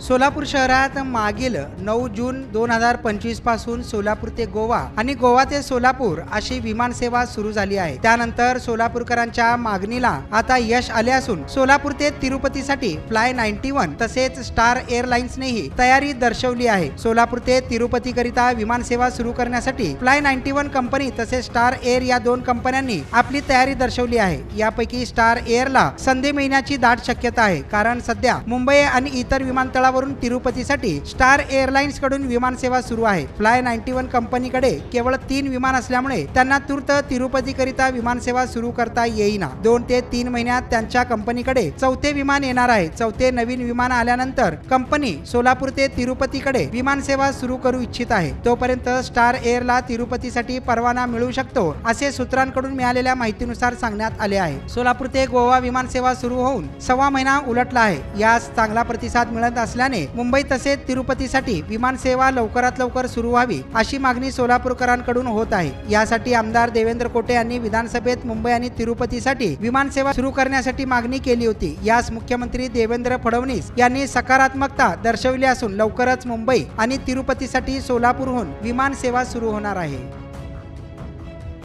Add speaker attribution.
Speaker 1: सोलापूर शहरात मागील नऊ जून दोन हजार पंचवीसपासून सोलापूर ते गोवा आणि गोवा ते सोलापूर अशी विमान सेवा सुरू झाली आहे. त्यानंतर सोलापूरकरांच्या मागणीला आता यश आले असून सोलापूर ते तिरुपतीसाठी फ्लाय नाईन्टी वन तसेच स्टार एअरलाइन्सनेही तयारी दर्शवली आहे. सोलापूर ते तिरुपती करिता विमान सेवा सुरू करण्यासाठी फ्लाय नाईन्टी वन कंपनी तसेच स्टार एअर या दोन कंपन्यांनी आपली तयारी दर्शवली आहे. यापैकी स्टार एअरला संधी मिळण्याची दाट शक्यता आहे कारण सध्या मुंबई आणि इतर विमानतळावरून तिरुपतीसाठी स्टार एअरलाइन्सकडून विमानसेवा सुरू आहे. फ्लाय नाईन्टी वन कंपनीकडे केवळ तीन विमान असल्यामुळे त्यांना तूर्त तिरुपतीकरिता विमानसेवा विमान सेवा सुरू करता येईना. दोन ते तीन महिन्यात त्यांच्या कंपनीकडे चौथे विमान येणार आहे. चौथे नवीन विमान आल्यानंतर कंपनी सोलापूर ते तिरुपतीकडे विमानसेवा सुरू करू इच्छित आहे. तोपर्यंत स्टार एअरला तिरुपतीसाठी परवाना मिळू शकतो असे सूत्रांकडून मिळालेल्या माहितीनुसार सांगण्यात आले आहे. सोलापूर ते गोवा विमानसेवा सुरू होऊन सव्वा महिना उलटला आहे. यास चांगला प्रतिसाद मिळत असल्याने मुंबई तसेच तिरुपतीसाठी विमानसेवा लवकरात लवकर सुरू व्हावी अशी मागणी सोलापूरकरांकडून होत आहे. यासाठी आमदार देवेंद्र कोटे यांनी विधानसभेत मुंबई आणि तिरुपतीसाठी विमानसेवा सुरू करण्यासाठी मागणी केली होती. यास मुख्यमंत्री देवेंद्र फडणवीस यांनी सकारात्मकता दर्शवली असून लवकरच मुंबई आणि तिरुपतीसाठी सोलापूरहून विमानसेवा सुरू होणार आहे.